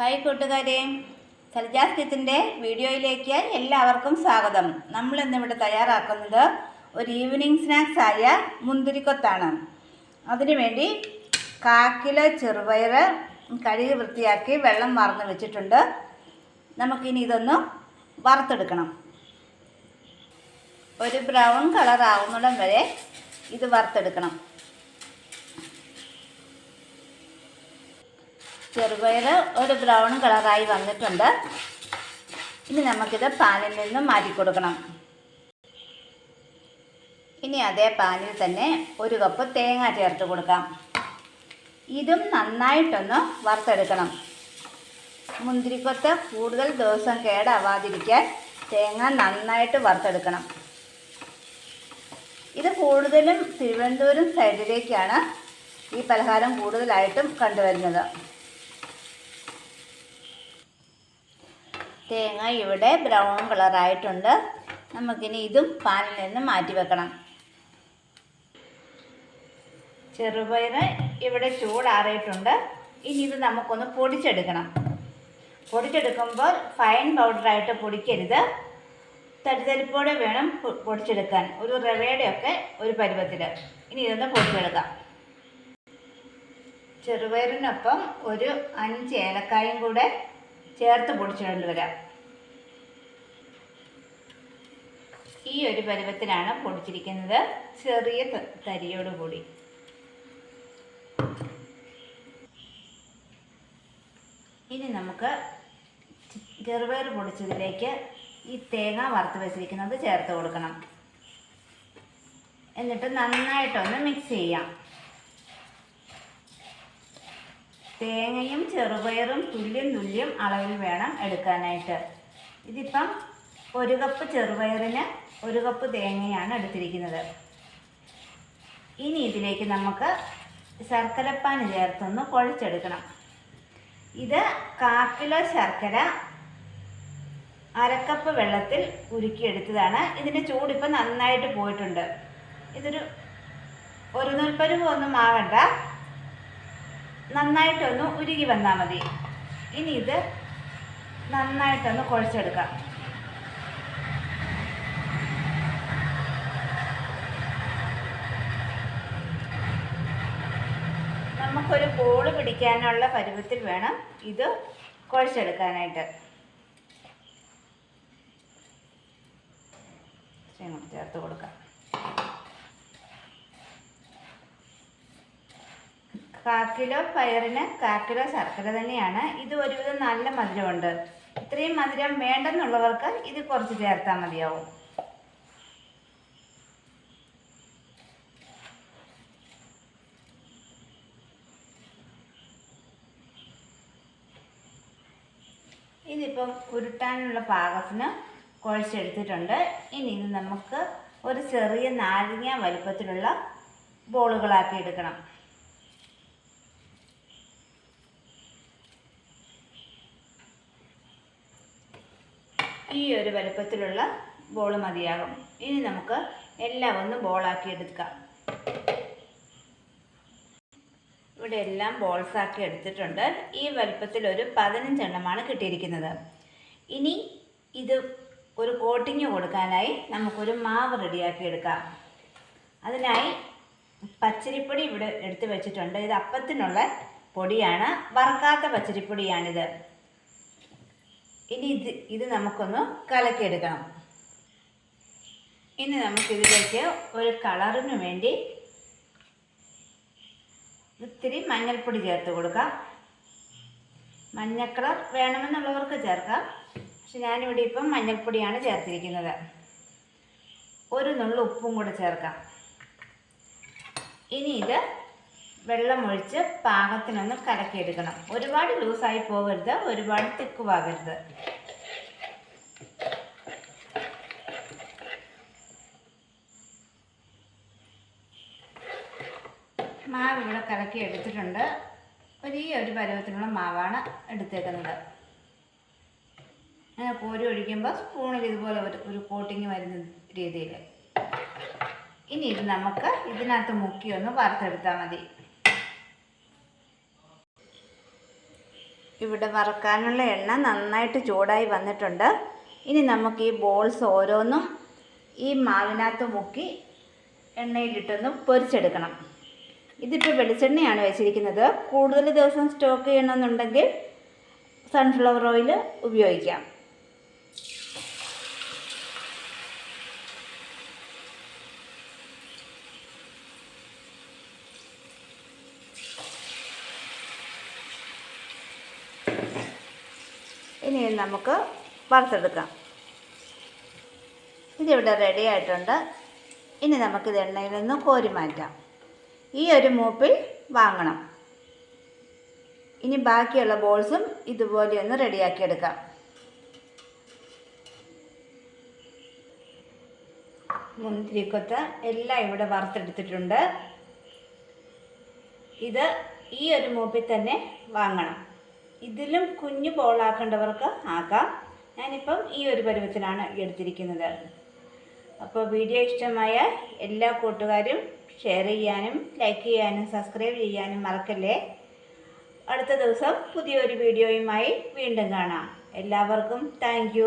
Hi കൂട്ടുകാരെ. സൽജാസ് വീഡിയോയിലേക്ക് എല്ലാവർക്കും സ്വാഗതം. നമ്മൾ ഇന്നിവിടെ തയ്യാറാക്കുന്നത് ഒരു ഈവനിങ് സ്നാക്സ് ആയ മുന്തിരിക്കൊത്താണ്. അതിനുവേണ്ടി കാ കിലോ ചെറുപയർ കഴുകി വൃത്തിയാക്കി വെള്ളം വാർന്ന് വെച്ചിട്ടുണ്ട്. നമുക്കിനി ഇതൊന്ന് വറുത്തെടുക്കണം. ഒരു ബ്രൗൺ കളർ ആവുന്നിടം വരെ ഇത് വറുത്തെടുക്കണം. ചെറുപയർ ഒരു ബ്രൗൺ കളറായി വന്നിട്ടുണ്ട്. ഇനി നമുക്കിത് പാലിൽ നിന്നും മാറ്റി കൊടുക്കണം. ഇനി അതേ പാലിൽ തന്നെ ഒരു കപ്പ് തേങ്ങ ചേർത്ത് കൊടുക്കാം. ഇതും നന്നായിട്ടൊന്ന് വറുത്തെടുക്കണം. മുന്തിരിക്കൊത്ത് കൂടുതൽ ദിവസം കേടാവാതിരിക്കാൻ തേങ്ങ നന്നായിട്ട് വറുത്തെടുക്കണം. ഇത് കൂടുതലും തിരുവനന്തപുരം സൈഡിലേക്കാണ് ഈ പലഹാരം കൂടുതലായിട്ടും കണ്ടുവരുന്നത്. തേങ്ങ ഇവിടെ ബ്രൗൺ കളറായിട്ടുണ്ട് നമുക്കിനി ഇതും പാനിൽ നിന്ന് മാറ്റി വെക്കണം. ചെറുപയർ ഇവിടെ ചൂടാറിയിട്ടുണ്ട്. ഇനി ഇത് നമുക്കൊന്ന് പൊടിച്ചെടുക്കണം. പൊടിച്ചെടുക്കുമ്പോൾ ഫൈൻ പൗഡറായിട്ട് പൊടിക്കരുത്. തരിതരിപ്പോടെ വേണം പൊടിച്ചെടുക്കാൻ. ഒരു റവയുടെയൊക്കെ ഒരു പരുവത്തിൽ. ഇനി ഇതൊന്ന് പൊടിച്ചെടുക്കാം. ചെറുപയറിനൊപ്പം ഒരു അഞ്ച് ഏലക്കായും കൂടെ ചേർത്ത് പൊടിച്ചുകൊണ്ട് വരാം. ഈ ഒരു പരുവത്തിലാണ് പൊടിച്ചിരിക്കുന്നത്. ചെറിയ തരിയോടുകൂടി കൂടി. ഇനി നമുക്ക് ചെറുപയർ പൊടിച്ചതിലേക്ക് ഈ തേങ്ങ വറുത്ത് വെച്ചിരിക്കുന്നത് ചേർത്ത് കൊടുക്കണം. എന്നിട്ട് നന്നായിട്ടൊന്ന് മിക്സ് ചെയ്യാം. തേങ്ങയും ചെറുപയറും തുല്യം തുല്യം അളവിൽ വേണം എടുക്കാനായിട്ട്. ഇതിപ്പം ഒരു കപ്പ് ചെറുപയറിന് ഒരു കപ്പ് തേങ്ങയാണ് എടുത്തിരിക്കുന്നത്. ഇനി ഇതിലേക്ക് നമുക്ക് ശർക്കരപ്പാൻ ചേർത്തൊന്ന് കുഴച്ചെടുക്കണം. ഇത് കാ കിലോ ശർക്കര അരക്കപ്പ് വെള്ളത്തിൽ ഉരുക്കിയെടുത്തതാണ്. ഇതിന്റെ ചൂടിപ്പം നന്നായിട്ട് പോയിട്ടുണ്ട്. ഇതൊരു ഒരു നൂൽപ്പരുവ് ഒന്നും ആവണ്ട. നന്നായിട്ടൊന്ന് ഉരുകി വന്നാൽ മതി. ഇനി ഇത് നന്നായിട്ടൊന്ന് കുഴച്ചെടുക്കാം. നമുക്കൊരു ബോൾ പിടിക്കാനുള്ള പരുവത്തിൽ വേണം ഇത് കുഴച്ചെടുക്കാനായിട്ട്. ചേർത്ത് കൊടുക്കാം. കാ കിലോ പയറിന് കാ കിലോ ശർക്കര തന്നെയാണ്. ഇത് ഒരുവിധം നല്ല മധുരമുണ്ട്. ഇത്രയും മധുരം വേണ്ടെന്നുള്ളവർക്ക് ഇത് കുറച്ച് ചേർത്താൽ മതിയാവും. ഇതിപ്പം ഉരുട്ടാനുള്ള പാകത്തിന് കുഴച്ചെടുത്തിട്ടുണ്ട്. ഇനി ഇത് നമുക്ക് ഒരു ചെറിയ നാരങ്ങ വലുപ്പത്തിലുള്ള ബോളുകളാക്കി എടുക്കണം. ഈ ഒരു വലുപ്പത്തിലുള്ള ബോൾ മതിയാകും. ഇനി നമുക്ക് എല്ലാം ഒന്ന് ബോളാക്കി എടുക്കാം. ഇവിടെ എല്ലാം ബോൾസ് ആക്കി എടുത്തിട്ടുണ്ട്. ഈ വലുപ്പത്തിൽ ഒരു പതിനഞ്ചെണ്ണമാണ് കിട്ടിയിരിക്കുന്നത്. ഇനി ഇത് ഒരു കോട്ടിങ് കൊടുക്കാനായി നമുക്കൊരു മാവ് റെഡിയാക്കി എടുക്കാം. അതിനായി പച്ചരിപ്പൊടി ഇവിടെ എടുത്ത് വെച്ചിട്ടുണ്ട്. ഇത് അപ്പത്തിനുള്ള പൊടിയാണ്. വറക്കാത്ത പച്ചരിപ്പൊടിയാണിത്. ഇനി ഇത് ഇത് നമുക്കൊന്ന് കലക്കിയെടുക്കണം ഇനി നമുക്കിതിലേക്ക് ഒരു കളറിന് വേണ്ടി ഇത്തിരി മഞ്ഞൾപ്പൊടി ചേർത്ത് കൊടുക്കാം. മഞ്ഞ കളർ വേണമെന്നുള്ളവർക്ക് ചേർക്കാം. പക്ഷെ ഞാനിവിടെ ഇപ്പം മഞ്ഞൾപ്പൊടിയാണ് ചേർത്തിരിക്കുന്നത്. ഒരു നുള്ളു ഉപ്പും കൂടെ ചേർക്കാം. ഇനി ഇത് വെള്ളമൊഴിച്ച് പാകത്തിനൊന്ന് കലക്കിയെടുക്കണം. ഒരുപാട് ലൂസായി പോകരുത് ഒരുപാട് തിക്കുവാകരുത്. മാവ് കലക്കി എടുത്തിട്ടുണ്ട്. ഒരു ഈ ഒരു പരുവത്തിനുള്ള മാവാണ് എടുത്തേക്കുന്നത്. അങ്ങനെ കോരി ഒഴിക്കുമ്പോൾ സ്പൂണിൽ ഇതുപോലെ ഒരു ഒരു കോട്ടിങ് വരുന്ന രീതിയിൽ. ഇനി ഇത് നമുക്ക് ഇതിനകത്ത് മുക്കി ഒന്ന് വറുത്തെടുത്താൽ മതി. ഇവിടെ വറുക്കാനുള്ള എണ്ണ നന്നായിട്ട് ചൂടായി വന്നിട്ടുണ്ട്. ഇനി നമുക്ക് ഈ ബോൾസ് ഓരോന്നും ഈ മാവിനകത്ത് മുക്കി എണ്ണയിലിട്ടൊന്ന് പൊരിച്ചെടുക്കണം. ഇതിപ്പോൾ വെളിച്ചെണ്ണയാണ് വെച്ചിരിക്കുന്നത്. കൂടുതൽ ദിവസം സ്റ്റോക്ക് ചെയ്യണമെന്നുണ്ടെങ്കിൽ സൺഫ്ലവർ ഓയിൽ ഉപയോഗിക്കാം. ഇനി നമുക്ക് വറുത്തെടുക്കാം. ഇതിവിടെ റെഡി ആയിട്ടുണ്ട്. ഇനി നമുക്കിത് എണ്ണയിൽ നിന്ന് കോരി മാറ്റാം. ഈ ഒരു മൂപ്പിൽ വാങ്ങണം. ഇനി ബാക്കിയുള്ള ബോൾസും ഇതുപോലെ ഒന്ന് റെഡിയാക്കി എടുക്കാം. മുന്തിരിക്കൊത്ത് എല്ലാം ഇവിടെ വറുത്തെടുത്തിട്ടുണ്ട്. ഇത് ഈ ഒരു മൂപ്പിൽ തന്നെ വാങ്ങണം. ഇതിലും കുഞ്ഞു ബോളാക്കേണ്ടവർക്ക് ആക്കാം. ഞാനിപ്പം ഈ ഒരു പരുവത്തിലാണ് എടുത്തിരിക്കുന്നത്. അപ്പോൾ വീഡിയോ ഇഷ്ടമായ എല്ലാ കൂട്ടുകാരും ഷെയർ ചെയ്യാനും ലൈക്ക് ചെയ്യാനും സബ്സ്ക്രൈബ് ചെയ്യാനും മറക്കല്ലേ? അടുത്ത ദിവസം പുതിയൊരു വീഡിയോയുമായി വീണ്ടും കാണാം. എല്ലാവർക്കും താങ്ക്